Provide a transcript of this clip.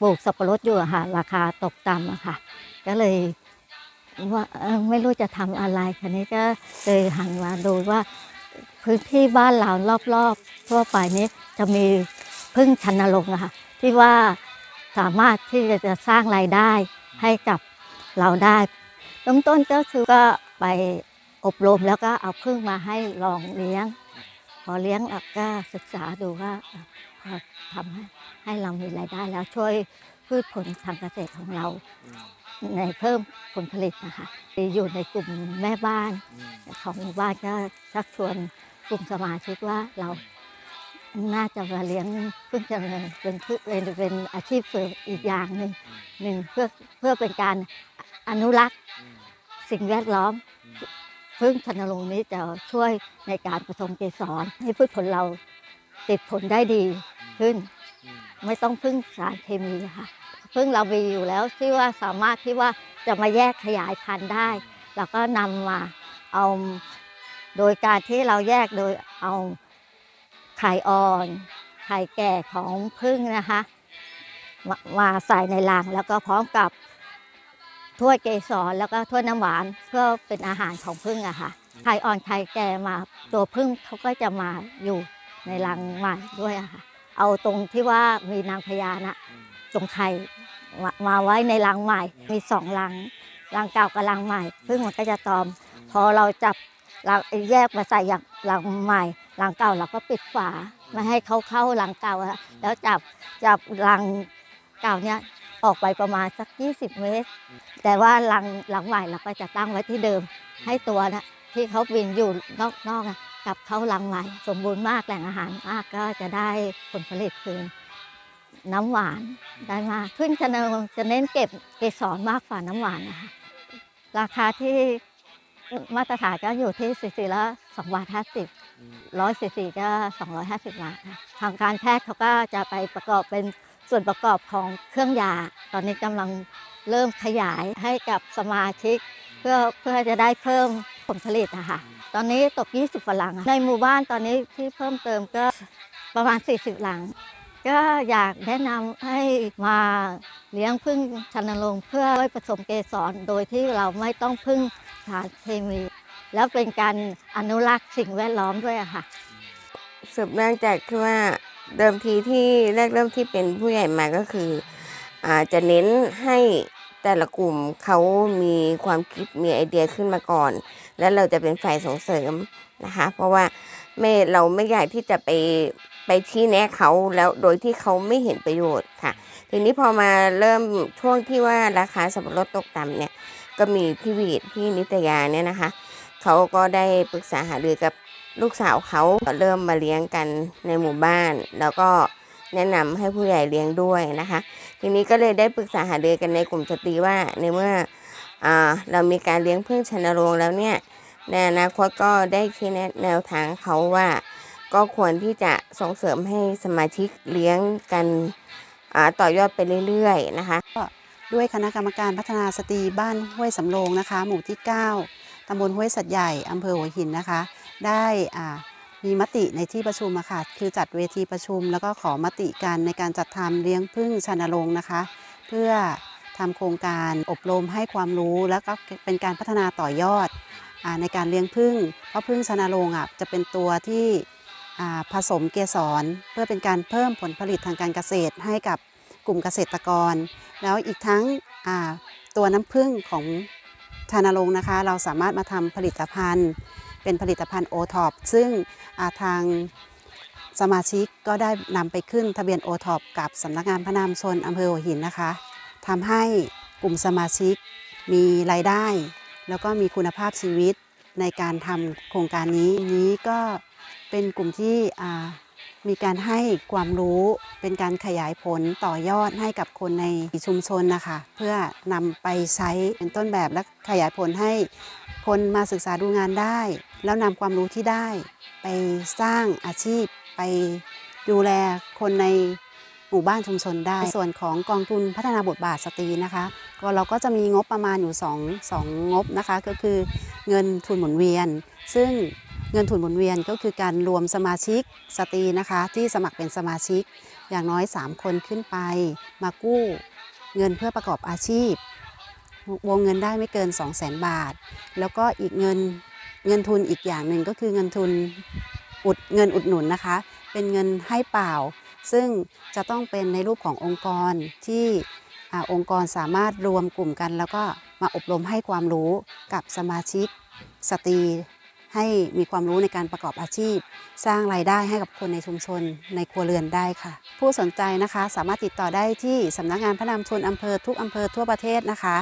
ปลูกสับปะรดอยู่ค่ะราคาตกต่ำอะค่ะ ก็เลยว่าไม่รู้จะทำอะไรคันนี้ก็เลยหันมาดูว่า พื้นที่บ้านเรารอบๆ ทั่วไปนี้จะมีพึ่งชันนรงค์ค่ะที่ว่าสามารถที่จะสร้างรายได้ให้กับเราได้เริ่มต้นก็คือก็ไปอบรมแล้วก็เอาพึ่งมาให้ลองเลี้ยง อเลี้ยงแล้วก็ศึกษาดูว่าพอทำให้ให้เรามีรายได้แล้วช่วยพืชผลทางเกษตรของเรา ในเพิ่มผลผลิตนะคะอยู่ในกลุ่มแม่บ้านของหมู่บ้านก็ชักชวนกลุ่มสมาชิกว่าเราน่าจะมาเลี้ยงพึ่งจำเริญเป็นพืชเป็นเป็นอาชีพเสริมอีกอย่างหนึ่งหนึ่งเพื่อเพื่อเป็นการอนุรักษ์สิ่งแวดล้อม พึ่งชนรงนี้จะช่วยในการผสมเกสรให้พืชผลเราติดผลได้ดีขึ้น ไม่ต้องพึ่งสารเคมีค่ะพึ่งเรามีอยู่แล้วที่ว่าสามารถที่ว่าจะมาแยกขยายพันธุ์ได้เราก็นำมาเอาโดยการที่เราแยกโดยเอาไข่อ่อนไข่แก่ของพึ่งนะคะ มามาใส่ในรังแล้วก็พร้อมกับ ถ้วยเกสรแล้วก็ถ้วยน้ำหวานเพื่อเป็นอาหารของพึ่งอะค่ะไข่อ่อนไข่แก่มาตัวพึ่งเขาก็จะมาอยู่ในรังใหม่ด้วยอะค่ะ เอาตรงที่ว่ามีนางพญานะตรงไข่มามาไว้ในรังใหม่ มีสองรังรังเก่ากับรังใหม่ซึ่งมันก็จะตอม พอเราจับรังแยกมาใส่อย่างรังใหม่รังเก่าเราก็ปิดฝาไม่ให้เขาเข้ารังเก่าอะแล้วจับจับรังเก่าเนี้ย ออกไปประมาณสัก 20 เมตร แต่ว่ารังรังใหม่เราก็จะตั้งไว้ที่เดิม ให้ตัวนะที่เขาบินอยู่นอกนอกอะกลับเข้ารังใหม่สมบูรณ์มากแหล่งอาหารมากก็จะได้ผลผลิตคืนน้ำหวานได้มากขึ้นจะเนจะเน้นเก็บเกสรมากกว่าน้ำหวานนะคะราคาที่มาตรฐานก็อยู่ที่ซีซีละสองบาทห้าสิบร้อยซีซีก็สองร้อยห้าสิบบาทค่ะทางการแพทย์เขาก็จะไปประกอบเป็น ส่วนประกอบของเครื่องยา ตอนนี้กำลังเริ่มขยายให้กับสมาชิก เพื่อเพื่อจะได้เพิ่มผลผลิตอะค่ะตอนนี้ตก 20ฝรั่งในหมู่บ้านตอนนี้ที่เพิ่มเติมก็ประมาณ 40 หลัง ก็อยากแนะนำให้มาเลี้ยงพึ่งชันรงค์เพื่อไว้ผสมเกสรโดยที่เราไม่ต้องพึ่งสารเคมี แล้วเป็นการอนุรักษ์สิ่งแวดล้อมด้วยอะค่ะสืบเนื่องจากที่ว่า เดิมทีที่แรกเริ่มที่เป็นผู้ใหญ่มาก็คืออาจะเน้นให้แต่ละกลุ่มเขามีความคิดมีไอเดียขึ้นมาก่อน แล้วเราจะเป็นฝ่ายส่งเสริมนะคะ เพราะว่าไม่เราไม่อยากที่จะไปไปชี้แนะเขาแล้วโดยที่เขาไม่เห็นประโยชน์ค่ะ ทีนี้พอมาเริ่มช่วงที่ว่าราคาสับปะรดตกต่ำเนี่ยก็มีพี่วีดพี่นิตยาเนี่ยนะคะเขาก็ได้ปรึกษาหารือกับ ลูกสาวเขาเริ่มมาเลี้ยงกันในหมู่บ้าน แล้วก็แนะนำให้ผู้ใหญ่เลี้ยงด้วยนะคะ ทีนี้ก็เลยได้ปรึกษาหารือกันในกลุ่มสตรีว่าในเมื่ออเรามีการเลี้ยงพึ่งชนโรงแล้วเนี่ยในอนาคตก็ได้ชี้แนะแนวทางเขาว่า ก็ควรที่จะส่งเสริมให้สมาชิกเลี้ยงกันต่อยอดไปเรื่อยๆนะคะด้วยคณะกรรมการพัฒนาสตรีบ้านห้วยสำโรงนะคะ หมู่ที่ 9 ตำบลห้วยสัตว์ใหญ่ อำเภอหัวหินนะคะ ได้อ่ามีมติในที่ประชุมอะค่ะคือจัดเวทีประชุม แล้วก็ขอมติกันในการจัดทำเลี้ยงพึ่งชนรงค์นะคะ เพื่อทำโครงการอบรมให้ความรู้แล้วก็เป็นการพัฒนาต่อยอดอาในการเลี้ยงพึ่งเพราะพึ่งชนรงค์อะจะเป็นตัวที่อ่าผสมเกสรเพื่อเป็นการเพิ่มผลผลิตทางการเกษตรให้กับกลุ่มเกษตรกร แล้วอีกทั้งอ่าตัวน้ำผึ้งของชานรงค์นะคะ เราสามารถมาทำผลิตภัณฑ์ เป็นผลิตภัณฑ์โอท็อปซึ่งาทางสมาชิกก็ได้นำไปขึ้นทะเบียนโอท็อปกับสำนักงานพระนามชนอำเภอหัวหินนะคะทำให้กลุ่มสมาชิกมีรายได้ แล้วก็มีคุณภาพชีวิตในการทำโครงการนี้นี้ก็เป็นกลุ่มที่มีการให้ความรู้เป็นการขยายผลต่อยอดให้กับคนในชุมชนนะคะ เพื่อนำไปใช้เป็นต้นแบบและขยายผลให้คนมาศึกษาดูงานได้ แล้วนำความรู้ที่ได้ไปสร้างอาชีพไปดูแลคนในหมู่บ้านชุมชนได้ส่วนของกองทุนพัฒนาบทบาทสตรีนะคะ ก็เราก็จะมีงบประมาณอยู่2องสองงบนะคะ ก็คือเงินทุนหมุนเวียน ซึ่งเงินทุนหมุนเวียนก็คือการรวมสมาชิกสตรีนะคะ ที่สมัครเป็นสมาชิกอย่างน้อย 3 คนขึ้นไป มากู้เงินเพื่อประกอบอาชีพ วงเงินได้ไม่เกิน 2 0 0 0 0 0 บาท แล้วก็อีกเงิน เงินทุนอีกอย่างหนึ่งก็คือเงินทุนอุดเงินอุดหนุนนะคะ เป็นเงินให้เปล่า ซึ่งจะต้องเป็นในรูปขององค์กรที่อองค์กรสามารถรวมกลุ่มกัน แล้วก็มาอบรมให้ความรู้กับสมาชิกสตรีให้มีความรู้ในการประกอบอาชีพ สร้างรายได้ให้กับคนในชุมชนในครัวเรือนได้ค่ะ ผู้สนใจนะคะสามารถติดต่อได้ที่สำนักงานพระนามชนอำเภอทุกอำเภอทั่วประเทศนะคะ